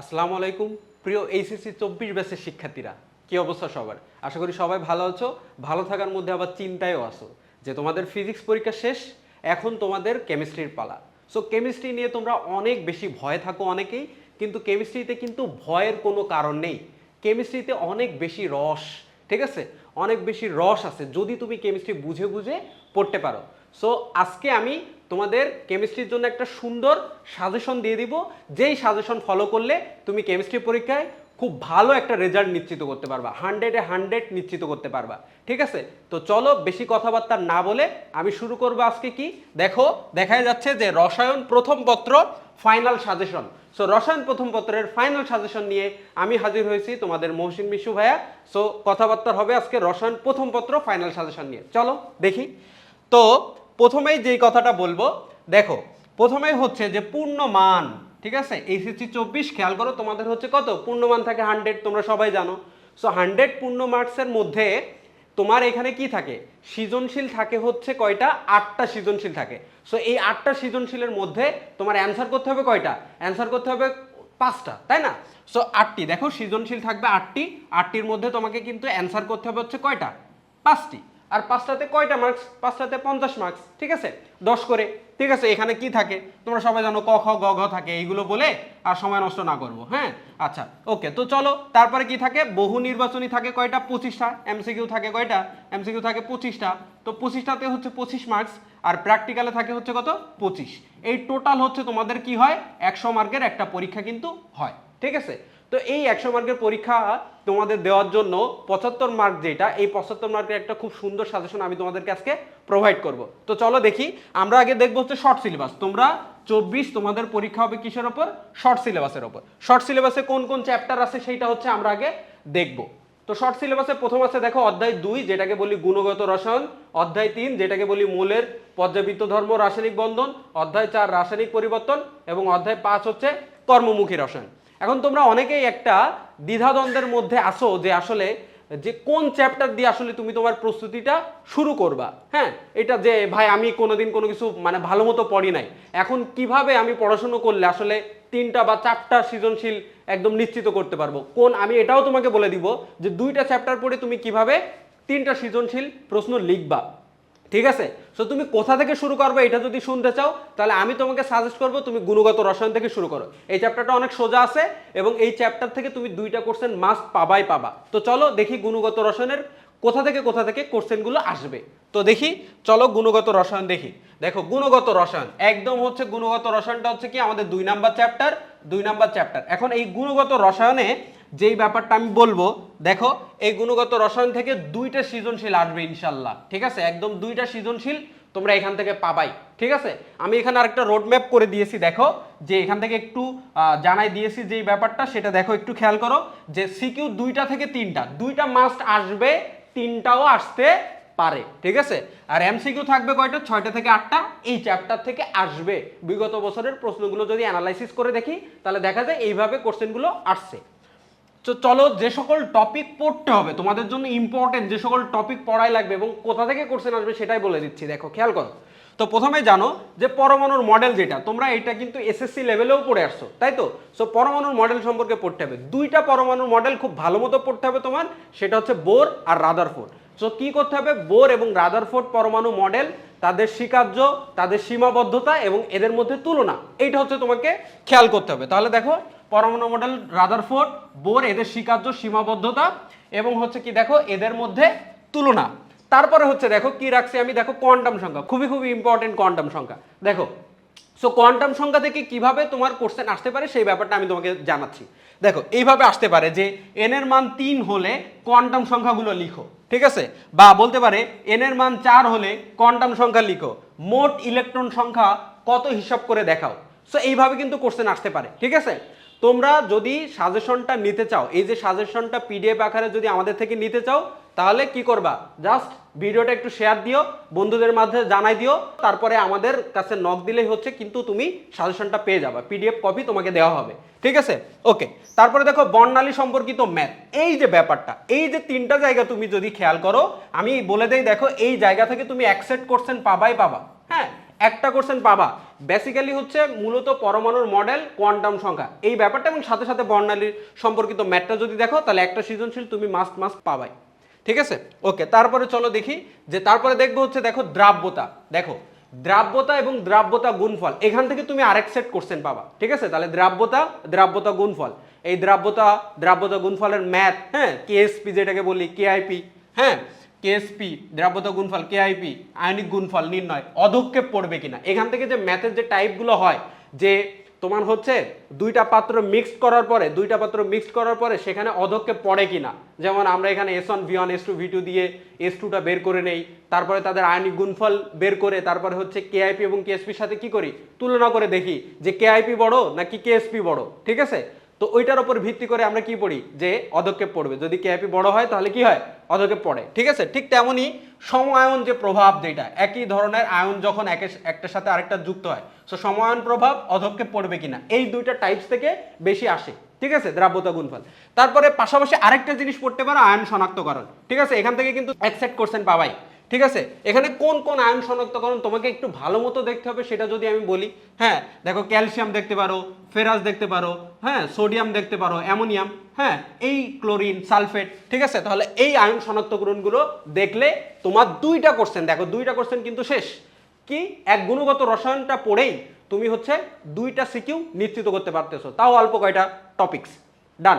আসসালামু আলাইকুম, প্রিয় এইচএসসি চব্বিশ ব্যাচের শিক্ষার্থীরা। কি অবস্থা সবার? আশা করি সবাই ভালো আছো, ভালো থাকার মধ্যে আবার চিন্তায়ও আছো যে তোমাদের ফিজিক্স পরীক্ষা শেষ, এখন তোমাদের কেমিস্ট্রির পালা। সো কেমিস্ট্রি নিয়ে তোমরা অনেক বেশি ভয়ে থাকো অনেকেই, কিন্তু কেমিস্ট্রিতে কিন্তু ভয়ের কোনো কারণ নেই। কেমিস্ট্রিতে অনেক বেশি রস, ঠিক আছে? অনেক বেশি রস আছে, যদি তুমি কেমিস্ট্রি বুঝে বুঝে পড়তে পারো। সো আজকে আমি তোমাদের কেমিস্ট্রির জন্য একটা সুন্দর সাজেশন দিয়ে দিব। যেই সাজেশন ফলো করলে তুমি কেমিস্ট্রি পরীক্ষায় খুব ভালো একটা রেজাল্ট নিশ্চিত করতে পারবা। হান্ড্রেডে হান্ড্রেড নিশ্চিত করতে পারবা। ঠিক আছে? তো চলো বেশি কথাবার্তা না বলে আমি শুরু করব আজকে কি? দেখো দেখা যাচ্ছে যে রসায়ন প্রথম পত্র ফাইনাল সাজেশন সো রসায়ন প্রথম পত্রের ফাইনাল সাজেশন নিয়ে আমি হাজির হয়েছি তোমাদের মহসিন মিশু ভাইয়া। সো কথাবার্তা হবে আজকে রসায়ন প্রথম পত্র ফাইনাল সাজেশন নিয়ে। চলো, দেখি। তো প্রথমেই যেই কথাটা বলব, দেখো, প্রথমেই হচ্ছে যে পূর্ণ মান ঠিক আছে? এইচএসসি চব্বিশ, খেয়াল করো, তোমাদের হচ্ছে কত? পূর্ণমান থাকে হান্ড্রেড তোমরা সবাই জানো। সো হান্ড্রেড পূর্ণ মার্কসের মধ্যে তোমার এখানে কি থাকে? সৃজনশীল থাকে হচ্ছে কয়টা? আটটা সৃজনশীল থাকে। সো এই আটটা সৃজনশীলের মধ্যে তোমার অ্যান্সার করতে হবে কয়টা? অ্যান্সার করতে হবে পাঁচটা, তাই না? সো আটটি, দেখো, সৃজনশীল থাকবে আটটি, আটটির মধ্যে তোমাকে কিন্তু অ্যান্সার করতে হবে হচ্ছে কয়টা? পাঁচটি। আর পাঁচটাতে কয়টা মার্কস পাঁচটাতে পঞ্চাশ মার্কস ঠিক আছে? দশ করে, ঠিক আছে? এখানে কি থাকে? তোমরা সবাই জানো ক, খ, গ, ঘ থাকে, এইগুলো বলে আর সময় নষ্ট না করব হ্যাঁ? আচ্ছা ওকে, তো চলো, তারপরে কি থাকে? বহু নির্বাচনী থাকে কয়টা? পঁচিশটা। এমসিকিউ থাকে কয়টা? এমসিকিউ থাকে পঁচিশটা। তো পঁচিশটাতে হচ্ছে পঁচিশ মার্কস আর প্র্যাকটিক্যালে থাকে হচ্ছে কত? পঁচিশ। এই টোটাল হচ্ছে তোমাদের কি হয়? একশো মার্কের একটা পরীক্ষা কিন্তু হয়, ঠিক আছে? তো এই একশো মার্কের পরীক্ষা তোমাদের দেওয়ার জন্য পঁচাত্তর মার্ক যেটা, এই পঁচাত্তর মার্কের একটা খুব সুন্দর সাজেশন আমি তোমাদেরকে আজকে প্রোভাইড করব। তো চলো দেখি, আমরা আগে দেখব হচ্ছে শর্ট সিলেবাস তোমরা চব্বিশ তোমাদের পরীক্ষা হবে কিসের ওপর? শর্ট সিলেবাসের ওপর। শর্ট সিলেবাসে কোন কোন চ্যাপ্টার আছে সেইটা হচ্ছে আমরা আগে দেখব। তো শর্ট সিলেবাসে প্রথম আছে দেখো অধ্যায় দুই, যেটাকে বলি গুণগত রসায়ন। অধ্যায় তিন, যেটাকে বলি মূলের পর্যাবৃত্ত ধর্ম রাসায়নিক বন্ধন। অধ্যায় চার, রাসায়নিক পরিবর্তন। এবং অধ্যায় পাঁচ হচ্ছে কর্মমুখী রসায়ন। এখন তোমরা অনেকেই একটা দ্বিধাদ্বন্দ্বের মধ্যে আসো যে আসলে, যে কোন চ্যাপ্টার দিয়ে আসলে তুমি তোমার প্রস্তুতিটা শুরু করবা? হ্যাঁ এটা যে, ভাই, আমি কোনোদিন কোনো কিছু মানে ভালো মতো পড়ি নাই। এখন কীভাবে আমি পড়াশুনো করলে আসলে তিনটা বা চারটা সৃজনশীল একদম নিশ্চিত করতে পারব? কোন, আমি এটাও তোমাকে বলে দিব যে দুইটা চ্যাপ্টার পড়ে তুমি কীভাবে তিনটা সৃজনশীল প্রশ্ন লিখবা। ঠিক আছে? সো তুমি কোথা থেকে শুরু করবে এটা যদি শুনতে চাও, তাহলে আমি তোমাকে সাজেস্ট করব তুমি গুণগত রসায়ন থেকে শুরু করো। এই চ্যাপ্টারটা অনেক সোজা আছে এবং এই চ্যাপ্টার থেকে তুমি দুইটা কোশ্চেন মাস্ট পাবাই পাবা। তো চলো দেখি গুণগত রসায়নের কোথা থেকে কোথা থেকে কোশ্চেনগুলো আসবে। তো দেখি, চলো গুণগত রসায়ন দেখি। দেখো, গুণগত রসায়ন। একদম হচ্ছে গুণগত রসায়নটা হচ্ছে কি আমাদের দুই নাম্বার চ্যাপ্টার দুই নাম্বার চ্যাপ্টার এখন এই গুণগত রসায়নে যেই ব্যাপারটা আমি বলব, দেখো, এই গুণগত রসায়ন থেকে দুইটা সৃজনশীল আসবে ইনশাল্লাহ, ঠিক আছে? একদম দুইটা সৃজনশীল তোমরা এখান থেকে পাবাই, ঠিক আছে? আমি এখানে আরেকটা রোড ম্যাপ করে দিয়েছি, দেখো, যে এখান থেকে একটু জানাই দিয়েছি যে ব্যাপারটা, সেটা দেখো, একটু খেয়াল করো, যে সিকিউ দুইটা থেকে তিনটা, দুইটা মাস্ট আসবে, তিনটাও আসতে পারে, ঠিক আছে? আর এমসিকিউ থাকবে কয়টা? ছয়টা থেকে আটটা, এই চ্যাপ্টার থেকে আসবে। বিগত বছরের প্রশ্নগুলো যদি অ্যানালাইসিস করে দেখি, তাহলে দেখা যায় এইভাবে কোশ্চেনগুলো আসছে। তো চলো যে সকল টপিক পড়তে হবে, তোমাদের জন্য ইম্পর্টেন্ট যে সকল টপিক পড়াই লাগবে এবং কোথা থেকে কোশ্চেন আসবে সেটাই বলে দিচ্ছি, দেখো, খেয়াল করো। তো প্রথমে জানো যে পরমাণুর মডেল যেটা, তোমরা এটা কিন্তু এসএসসি লেভেলেও পড়ে আসছো, তাই তো? সো পরমাণুর মডেল সম্পর্কে পড়তে হবে। দুইটা পরমাণুর মডেল খুব ভালো মতো পড়তে হবে তোমার, সেটা হচ্ছে বোর আর রাদার রাদারফোর্ড। সো কি করতে হবে? বোর এবং রাদার রাদারফোর্ড পরমাণু মডেল তাদের স্বীকার্য, তাদের সীমাবদ্ধতা এবং এদের মধ্যে তুলনা, এইটা হচ্ছে তোমাকে খেয়াল করতে হবে। তাহলে দেখো পরমাণু মডেল রাদারফোর্ড, বোর, এদের স্বীকার্য সীমাবদ্ধতা এবং হচ্ছে কি দেখো এদের মধ্যে তুলনা। তারপরে হচ্ছে দেখো কি রাখছি আমি? দেখো কোয়ান্টাম সংখ্যা, খুবই খুবই ইম্পর্টেন্ট কোয়ান্টাম সংখ্যা। দেখো সো কোয়ান্টাম সংখ্যা থেকে কীভাবে তোমার কোশ্চেন আসতে পারে সেই ব্যাপারটা আমি তোমাকে জানাচ্ছি। দেখো, এইভাবে আসতে পারে যে এন এর মান তিন হলে কোয়ান্টাম সংখ্যাগুলো লিখো, ঠিক আছে? বা বলতে পারে এন এর মান চার হলে কোয়ান্টাম সংখ্যা লিখো। মোট ইলেকট্রন সংখ্যা কত হিসাব করে দেখাও? সো এইভাবে কিন্তু কোশ্চেন আসতে পারে, ঠিক আছে? তোমরা যদি সাজেশনটা নিতে চাও, এই যে সাজেশনটা পিডিএফ আকারে যদি আমাদের থেকে নিতে চাও, তাহলে কি করবা? জাস্ট ভিডিওটা একটু শেয়ার দিও, বন্ধুদের মাঝে জানাই দিও, তারপরে আমাদের কাছে নক দিলেই হচ্ছে, কিন্তু তুমি সাজেশনটা পেয়ে যাবে। পিডিএফ কপি তোমাকে দেওয়া হবে। ঠিক আছে? ওকে তারপরে দেখো, বর্ণালী সম্পর্কিত ম্যাথ এই যে ব্যাপারটা, এই যে তিনটা জায়গা তুমি যদি খেয়াল করো, আমি বলে দেই, দেখো, এই জায়গা থেকে তুমি অ্যাকসেপ্ট করছেন পাবাই পাবা। একটা কোশ্চেন পাবা। বেসিক্যালি হচ্ছে মূলত পরমাণুর মডেল কোয়ান্টাম সংখ্যা। এই ব্যাপারটা এবং সাথে সাথে বর্ণালীর সম্পর্কিত ম্যাথটা যদি দেখো, তাহলে একটা সৃজনশীল তুমি মাস্ট মাস্ট পাবাই। ঠিক আছে? ওকে তারপরে চলো দেখি যে তারপরে দেখব হচ্ছে দেখো দ্রাব্যতা। দেখো, দ্রাব্যতা এবং দ্রাব্যতা গুণফল, এখান থেকে তুমি আরেক সেট কোশ্চেন পাবা। ঠিক আছে? তাহলে দ্রাব্যতা দ্রাব্যতা গুণফল। এই দ্রাব্যতা দ্রাব্যতা গুণফলের ম্যাথ হ্যাঁ? কেএসপি যেটাকে বলি কেআইপি হ্যাঁ? কেএসপি দ্রাব্যতা গুণফল কেআইপি আয়নিক গুণফল নির্ণয় অধক্ষেপ পড়বে কিনা? এখান থেকে যে ম্যাথের যে টাইপগুলো হয়, যে তোমার হচ্ছে দুইটা পাত্র মিক্সড করার পরে, দুইটা পাত্র মিক্সড করার পরে সেখানে অধক্ষেপ পড়ে কিনা? যেমন আমরা এখানে S one V one S two V two দিয়ে এস টুটা বের করে নেই, তারপরে তাদের আয়নিক গুণফল বের করে, তারপরে হচ্ছে কেআইপি এবং কেএসপির সাথে কি করি? তুলনা করে দেখি যে কেআইপি বড় নাকি কেএসপি বড়, ঠিক আছে? তো ওইটার উপর ভিত্তি করে আমরা কি পড়ি? যে অধক্ষেপ পড়বে। যদি কেআইপি বড় হয়, তাহলে কি হয়? অধক্ষেপ পড়ে। ঠিক আছে? ঠিক তেমনই সমায়ন যে প্রভাব যেটা, একই ধরনের আয়ন যখন একটার সাথে আরেকটা যুক্ত হয় সো সমায়ন প্রভাব অধক্ষেপ পড়বে কিনা? এই দুইটা টাইপস থেকে বেশি আসে। ঠিক আছে? দ্রাব্যতা গুণফল। তারপরে পাশাপাশি আরেকটা জিনিস পড়তে পারো, আয়ন শনাক্তকরণ। ঠিক আছে? এখান থেকে কিন্তু একসেট কোশ্চেন পাবাই। ঠিক আছে? এখানে কোন কোন আয়ন শনাক্তকরণ তোমাকে একটু ভালো মতো দেখতে হবে সেটা যদি আমি বলি। হ্যাঁ দেখো ক্যালসিয়াম দেখতে পারো, ফেরাস দেখতে পারো হ্যাঁ সোডিয়াম দেখতে পারো, অ্যামোনিয়াম হ্যাঁ এই ক্লোরিন, সালফেট, ঠিক আছে? তাহলে এই আয়ন শনাক্তকরণগুলো দেখলে তোমার দুইটা কোশ্চেন দেখো দুইটা কোশ্চেন কিন্তু শেষ। কি? এক গুণগত রসায়নটা পড়েই তুমি হচ্ছে দুইটা সিকিউ নিশ্চিত করতে পারতেছো। তাও অল্প কয়টা? টপিকস ডান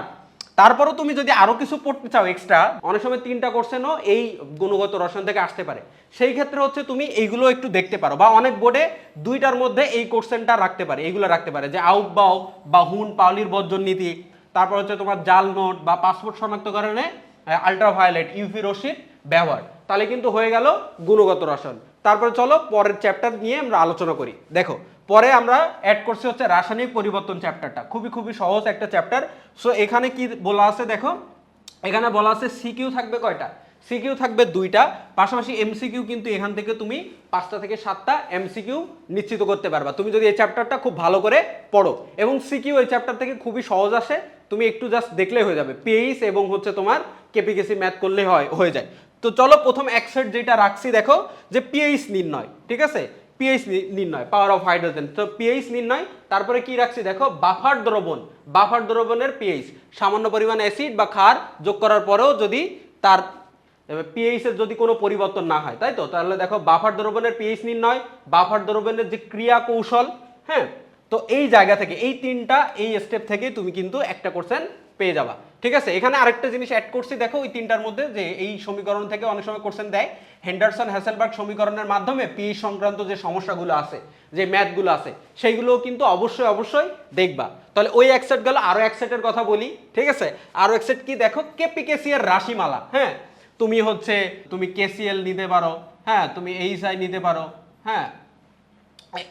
তারপরও তুমি যদি আরও কিছু পড়তে চাও এক্সট্রা অনেক সময় তিনটা কোশ্চেনও এই গুণগত রসায়ন থেকে আসতে পারে। সেই ক্ষেত্রে হচ্ছে তুমি এইগুলো একটু দেখতে পারো বা অনেক বোর্ডে দুইটার মধ্যে এই কোশ্চেনটা রাখতে পারে, এইগুলো রাখতে পারে যে আউটবাও বা হুন, পাউলির বর্জন নীতি, তারপর হচ্ছে তোমার জাল নোট বা পাসপোর্ট শনাক্তকরণে আলট্রাভায়োলেট ইউভি রশ্মির ব্যবহার। তাহলে কিন্তু হয়ে গেল গুণগত রসায়ন। তারপরে চলো পরের চ্যাপ্টার নিয়ে আমরা আলোচনা করি। দেখো পরে আমরা অ্যাড করছি হচ্ছে রাসায়নিক পরিবর্তন চ্যাপ্টারটা খুবই খুবই সহজ একটা চ্যাপ্টার সো এখানে কি বলা আছে দেখো? এখানে বলা আছে সিকিউ থাকবে কয়টা? সিকিউ থাকবে দুইটা। পাশাপাশি এমসিকিউ কিন্তু এখান থেকে তুমি পাঁচটা থেকে সাতটা এমসিকিউ নিশ্চিত করতে পারবা। তুমি যদি এই চ্যাপ্টারটা খুব ভালো করে পড়ো। এবং সিকিউ এই চ্যাপ্টার থেকে খুবই সহজ আসে। তুমি একটু জাস্ট দেখলেই হয়ে যাবে। পেইস এবং হচ্ছে তোমার কেপিকেসি ম্যাথ করলে হয়, হয়ে যায়। তো চলো প্রথম এক সেট যেটা রাখছি দেখো, যে পিএইচ নির্ণয়, ঠিক আছে? পিএইচ নির্ণয় পাওয়ার অফ হাইড্রোজেন তো পিএইচ নির্ণয়, তারপরে কি রাখছি দেখো বাফার দ্রবণ। বাফার দ্রবণের পিএইচ সামান্য পরিমাণ অ্যাসিড বা ক্ষার যোগ করার পরেও যদি তার পিএইচ এর যদি কোনো পরিবর্তন না হয়, তাই তো? তাহলে দেখো বাফার দ্রবণের পিএইচ নির্ণয় বাফার দ্রবণের যে ক্রিয়া কৌশল হ্যাঁ? তো এই জায়গা থেকে, এই তিনটা, এই স্টেপ থেকে তুমি কিন্তু একটা কোশ্চেন পেয়ে যাবা। ঠিক আছে, এখানে আরেকটা জিনিস অ্যাড করছি, দেখো ওই তিনটার মধ্যে যে এই সমীকরণ থেকে অনেক সময় কোশ্চেন দেয়। হেন্ডারসন হ্যাসেলবার্গ সমীকরণের মাধ্যমে পি সংক্রান্ত যে সমস্যাগুলো আছে, যে ম্যাথগুলো আছে, সেইগুলোও কিন্তু অবশ্যই অবশ্যই দেখবা। তাহলে ওই এক সেট গেল, আরও এক সেটের কথা বলি, ঠিক আছে? আরও এক সেট কি দেখো? কেপিকেসি এর রাশিমালা হ্যাঁ? তুমি হচ্ছে, তুমি কেসিএল নিতে পারো হ্যাঁ? তুমি এইচআই নিতে পারো হ্যাঁ?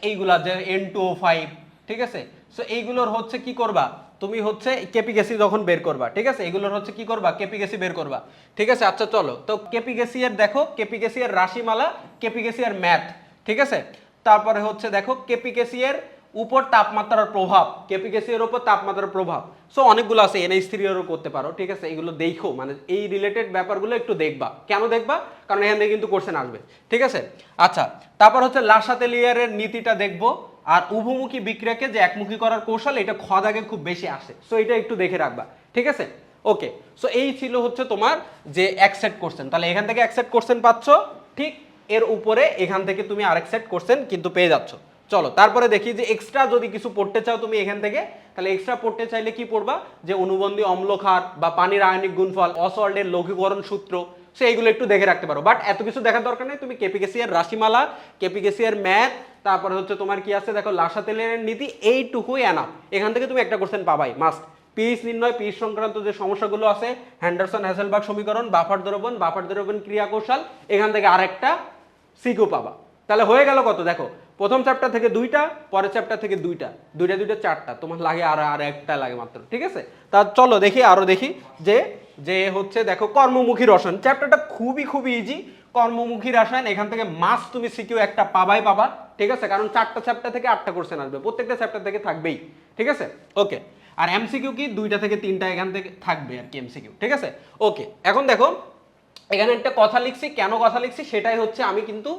এইগুলা যে এন টু ফাইভ ঠিক আছে? সো এইগুলোর হচ্ছে কি করবা? তুমি হচ্ছে কেপি গ্যাসি যখন বের করবা, ঠিক আছে? এগুলোর হচ্ছে কি করবা? কেপি গ্যাসি বের করবা। ঠিক আছে? আচ্ছা চলো। তো কেপি গ্যাসি এর দেখো, কেপি গ্যাসি এর রাশিমালা, কেপি গ্যাসি এর ম্যাথ ঠিক আছে? তারপরে হচ্ছে দেখো, কেপি গ্যাসি এর উপর তাপমাত্রার প্রভাব, কেপি গ্যাসি এর উপর তাপমাত্রার প্রভাব। সো অনেকগুলো আছে, এনএইচ থ্রি এরও করতে পারো, ঠিক আছে? এগুলো দেখো মানে এই রিলেটেড ব্যাপারগুলো একটু দেখবা। কেন দেখবা? কারণ এখান থেকে কিন্তু কোশ্চেন আসবে, ঠিক আছে? আচ্ছা তারপর হচ্ছে লাসাতেলিয়ারের নীতিটা দেখব। আর উভমুখী বিক্রিয়াকে যে একমুখী করার কৌশল, এটা খ দাগে খুব বেশি আসে। সো এটা একটু দেখে রাখবা। ঠিক আছে? ওকে সো এই ছিল হচ্ছে তোমার যে এক সেট কোশ্চেন তাহলে এখান থেকে এক সেট পাচ্ছ। ঠিক এর উপরে এখান থেকে তুমি আরেক সেট কোশ্চেন কিন্তু পেয়ে যাচ্ছ। চলো, তারপরে দেখি যে এক্সট্রা যদি কিছু পড়তে চাও তুমি এখান থেকে, তাহলে এক্সট্রা পড়তে চাইলে কি পড়বা? যে অনুবন্ধী অম্লক্ষার বা পানির আয়নিক গুণফল অসল্টের লঘুকরণ সূত্র সো এইগুলো একটু দেখে রাখতে পারো। বাট এত কিছু দেখার দরকার নেই। তুমি কেপিকেসি এর রাশিমালা কেপিকেসি এর ম্যাথ তারপরে হচ্ছে তোমার কি আছে? দেখো লাসা তেলের নীতি এইটুকুই এনাফ এখান থেকে তুমি একটা কোশ্চেন পাবাই মাস্ট পিএইচ নির্ণয় পিএইচ সংক্রান্ত যে সমস্যাগুলো আছে হ্যান্ডারসন হ্যাসেলবার্গ সমীকরণ বাফার দ্রবণ বাফার দ্রবণ ক্রিয়া কৌশল এখান থেকে আরেকটা সিকিউ পাবা। তাহলে হয়ে গেল কত? দেখো, প্রথম চ্যাপ্টার থেকে দুইটা, পরের চ্যাপ্টার থেকে দুইটা। দুইটা দুইটা, চারটা। তোমার লাগে আর আর একটা লাগে মাত্র, ঠিক আছে? তা চলো দেখি, আরও দেখি যে যে হচ্ছে, দেখো, কর্মমুখী রসায়ন। চ্যাপ্টারটা খুবই খুবই ইজি কর্মমুখী রসায়ন, এখান থেকে মাস তুমি সিকিউ একটা পাবাই পাবা, ঠিক আছে? কারণ চারটা চ্যাপ্টার থেকে আটটা কোশ্চেন আসবে, প্রত্যেকটা চ্যাপ্টার থেকে থাকবেই, ঠিক আছে? ওকে আর এমসিকিউ কি? দুইটা থেকে তিনটা এখান থেকে থাকবে আর কি এমসিকিউ ঠিক আছে? ওকে এখন দেখো, এখানে একটা কথা লিখছি, কেন কথা লিখছি? সেটাই হচ্ছে আমি কিন্তু,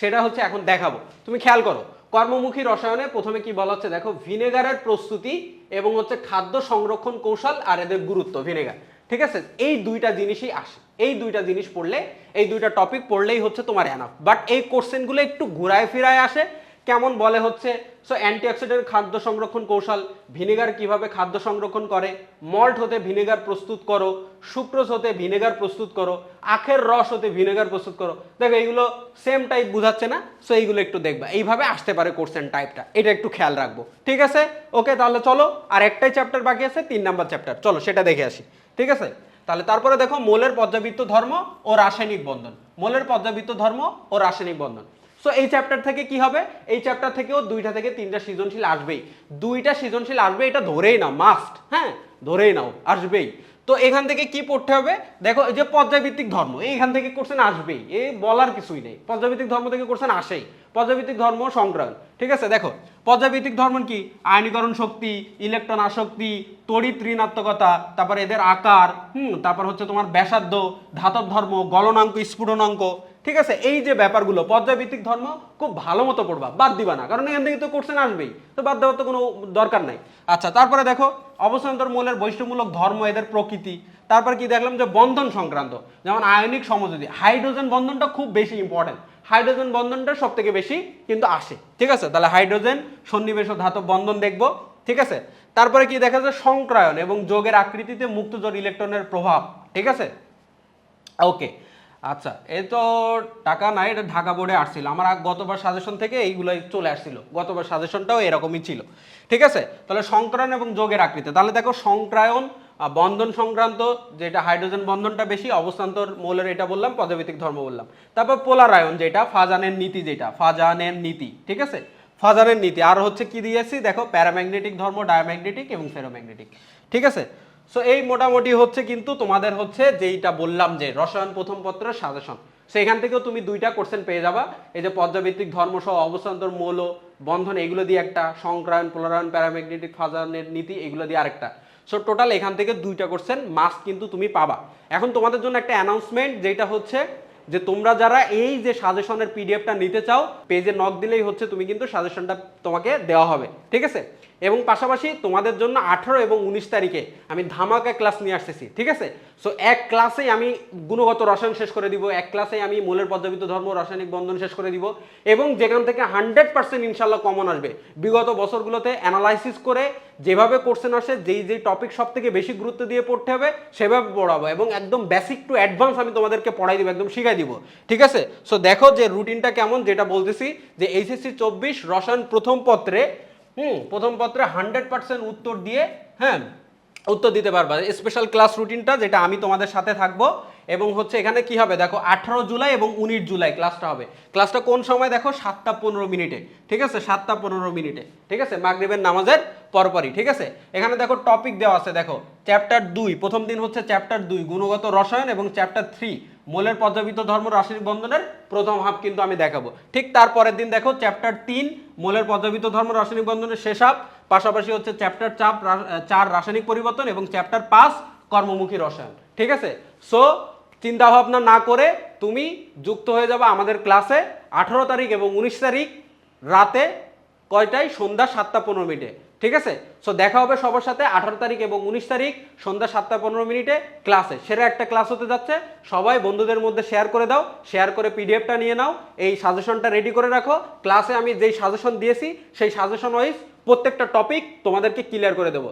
সেটা হচ্ছে এখন দেখাবো। তুমি খেয়াল করো, কর্মমুখী রসায়নে প্রথমে কি বলা হচ্ছে? দেখো, ভিনেগারের প্রস্তুতি এবং হচ্ছে খাদ্য সংরক্ষণ কৌশল আর এদের গুরুত্ব, ভিনেগার। ঠিক আছে? এই দুইটা জিনিসই আসে। এই দুইটা জিনিস পড়লে, এই দুইটা টপিক পড়লেই হচ্ছে তোমার এনাফ বাট এই কোশ্চেনগুলো একটু ঘুরায় ফিরায় আসে কেমন বলে হচ্ছে? সো অ্যান্টিঅক্সিডেন্ট খাদ্য সংরক্ষণ কৌশল ভিনেগার কীভাবে খাদ্য সংরক্ষণ করে? মল্ট হতে ভিনেগার প্রস্তুত করো সুক্রোজ হতে ভিনেগার প্রস্তুত করো, আখের রস হতে ভিনেগার প্রস্তুত করো। দেখো, এইগুলো সেম টাইপ বুঝাচ্ছে না? সো এইগুলো একটু দেখবা। এইভাবে আসতে পারে কোশ্চেন টাইপটা এটা একটু খেয়াল রাখব। ঠিক আছে? ওকে তাহলে চলো, আর একটাই চ্যাপ্টার বাকি আছে, তিন নাম্বার চ্যাপ্টার চলো, সেটা দেখে আসি। ঠিক আছে? তাহলে তারপরে দেখো, মোলের পর্যাবৃত্ত ধর্ম ও রাসায়নিক বন্ধন। মোলের পর্যাবৃত্ত ধর্ম ও রাসায়নিক বন্ধন। সো এই চ্যাপ্টার থেকে কি হবে? এই চ্যাপ্টার থেকেও দুইটা থেকে তিনটা সৃজনশীল আসবেই। দুইটা সৃজনশীল আসবে, এটা ধরেই নাও মাস্ট হ্যাঁ? ধরেই নাও, আসবেই। তো এখান থেকে কি পড়তে হবে? দেখো, এই যে পর্যায়ভিত্তিক ধর্ম, এইখান থেকে কোশ্চেন আসবেই। এ বলার কিছুই নেই। পর্যায়ভিত্তিক ধর্ম থেকে কোশ্চেন আসেই। পর্যায়ভিত্তিক ধর্ম সংক্রান্ত ঠিক আছে? দেখো, পর্যায়ভিত্তিক ধর্ম কি? আয়নীকরণ শক্তি, ইলেকট্রন আসক্তি, তড়িৎ ঋণাত্মকতা, তারপর এদের আকার, হুম, তারপর হচ্ছে তোমার ব্যাসার্ধ, ধাতব ধর্ম, গলনাঙ্ক, স্ফুটনাঙ্ক ঠিক আছে, এই যে ব্যাপারগুলো, পর্যায়ভিত্তিক ধর্ম খুব ভালো মতো পড়বা, বাদ দিবা না, কারণ এখান থেকে তো কোশ্চেন আসবেই, তো বাদ দেওয়ার তো কোনো দরকার নাই। আচ্ছা তারপরে দেখো অবস্থান্তর মূলের বৈশিষ্ট্যমূলক ধর্ম, এদের প্রকৃতি, তারপর কি দেখলাম যে বন্ধন সংক্রান্ত, যেমন আয়নিক সমযোজী, হাইড্রোজেন বন্ধনটা খুব বেশি ইম্পর্টেন্ট হাইড্রোজেন বন্ধনটা সব থেকে বেশি কিন্তু আসে, ঠিক আছে? তাহলে হাইড্রোজেন, সন্নিবেশ ধাতব বন্ধন দেখব, ঠিক আছে? তারপরে কি দেখা যায়, সংক্রায়ন এবং যোগের আকৃতিতে মুক্তজোর ইলেকট্রনের প্রভাব, ঠিক আছে? ওকে আচ্ছা এই তো টাকা নাই, এটা ঢাকা বোর্ডে আসছিল। আমার গতবার সাজেশন থেকে এইগুলোই চলে আসছিল। গতবার সাজেশনটাও এরকমই ছিল। ঠিক আছে? তাহলে সংক্রায়ন এবং যোগের আকৃতি। তাহলে দেখো সংক্রায়ণ বন্ধন সংক্রান্ত, যেটা হাইড্রোজেন বন্ধনটা বেশি, অবস্থান্তর মৌলের এটা বললাম, পদাভিত্তিক ধর্ম বললাম। তারপর পোলারায়ন যেটা, ফাজানের নীতি যেটা, ফাজানের নীতি। ঠিক আছে? ফাজানের নীতি। আর হচ্ছে কি দিয়েছি? দেখো প্যারাম্যাগনেটিক ধর্ম ডায়াম্যাগনেটিক এবং ফেরোম্যাগনেটিক ঠিক আছে? সো এই মোটামুটি হচ্ছে কিন্তু তোমাদের হচ্ছে যেইটা বললাম যে রসায়ন প্রথম পত্রের সাজেশন। সেখান থেকেও তুমি দুইটা কোশ্চেন পেয়ে যাবা। এই যে পর্যাবৃত্তিক ধর্ম সহ অবস্থান্তর মৌল, বন্ধন, এগুলো দিয়ে একটা, সংক্রায়ন পোলারায়ন প্যারাম্যাগনেটিক, ফাজানের নীতি, এগুলো দিয়ে আরেকটা। সো টোটাল এখান থেকে দুইটা কোশ্চেন মাস্ক কিন্তু তুমি পাবা। এখন তোমাদের জন্য একটা অ্যানাউন্সমেন্ট যেটা হচ্ছে যে তোমরা যারা এই যে সাজেশনের পিডিএফটা নিতে চাও, পেজে নক দিলেই হচ্ছে, তুমি কিন্তু সাজেশনটা তোমাকে দেওয়া হবে। ঠিক আছে? এবং পাশাপাশি তোমাদের জন্য আঠারো এবং উনিশ তারিখে আমি ধামাকা ক্লাস নিয়ে আসতেছি, ঠিক আছে? সো এক ক্লাসেই আমি গুণগত রসায়ন শেষ করে দিব, এক ক্লাসেই আমি মূলের পর্যাবৃত্ত ধর্ম, রাসায়নিক বন্ধন শেষ করে দিব এবং যেখান থেকে হান্ড্রেড পার্সেন্ট ইনশাল্লাহ কমন আসবে। বিগত বছরগুলোতে অ্যানালাইসিস করে যেভাবে কোর্সেন আসে, যেই যেই টপিক সব থেকে বেশি গুরুত্ব দিয়ে পড়তে হবে, সেভাবে পড়াবো এবং একদম বেসিক টু অ্যাডভান্স আমি তোমাদেরকে পড়াই দিব, একদম শিখাই দিব। ঠিক আছে? সো দেখো যে রুটিনটা কেমন, যেটা বলতেছি যে এইচএসসি চব্বিশ রসায়ন প্রথম পত্রে, হুম, প্রথম পত্রে হান্ড্রেড পার্সেন্ট উত্তর দিয়ে হ্যাঁ উত্তর দিতে পারবা। স্পেশাল ক্লাস রুটিনটা যেটা আমি তোমাদের সাথে থাকব এবং হচ্ছে এখানে কি হবে? দেখো, আঠারো জুলাই এবং উনিশ জুলাই ক্লাসটা হবে। ক্লাসটা কোন সময়? দেখো, সাতটা পনেরো মিনিটে। ঠিক আছে? সাতটা পনেরো মিনিটে। ঠিক আছে? মাগরিবের নামাজের পরপরই। ঠিক আছে? এখানে দেখো টপিক দেওয়া আছে। দেখো চ্যাপ্টার দুই। প্রথম দিন হচ্ছে চ্যাপ্টার দুই, গুণগত রসায়ন এবং চ্যাপ্টার থ্রি মোলের পর্যাবৃত্ত ধর্ম রাসায়নিক বন্ধনের প্রথম হাফ কিন্তু আমি দেখাবো। ঠিক তারপরের দিন দেখো চ্যাপ্টার তিন, মোলের পর্যাবৃত্ত ধর্ম রাসায়নিক বন্ধনের শেষ হাফ পাশাপাশি হচ্ছে চ্যাপ্টার চাপ চার রাসায়নিক পরিবর্তন এবং চ্যাপ্টার পাঁচ, কর্মমুখী রসায়ন। ঠিক আছে? সো চিন্তা ভাবনা না করে তুমি যুক্ত হয়ে যাবে আমাদের ক্লাসে আঠারো তারিখ এবং উনিশ তারিখ রাতে কয়টায়? সন্ধ্যা সাতটা পনেরো মিনিটে। ঠিক আছে? সো দেখা হবে সবার সাথে আঠারো তারিখ এবং উনিশ তারিখ সন্ধ্যা সাতটা পনেরো মিনিটে ক্লাসে। সেরা একটা ক্লাস হতে যাচ্ছে। সবাই বন্ধুদের মধ্যে শেয়ার করে দাও। শেয়ার করে পিডিএফটা নিয়ে নাও। এই সাজেশনটা রেডি করে রাখো। ক্লাসে আমি যেই সাজেশন দিয়েছি, সেই সাজেশন ওয়াইজ প্রত্যেকটা টপিক তোমাদেরকে ক্লিয়ার করে দেবো।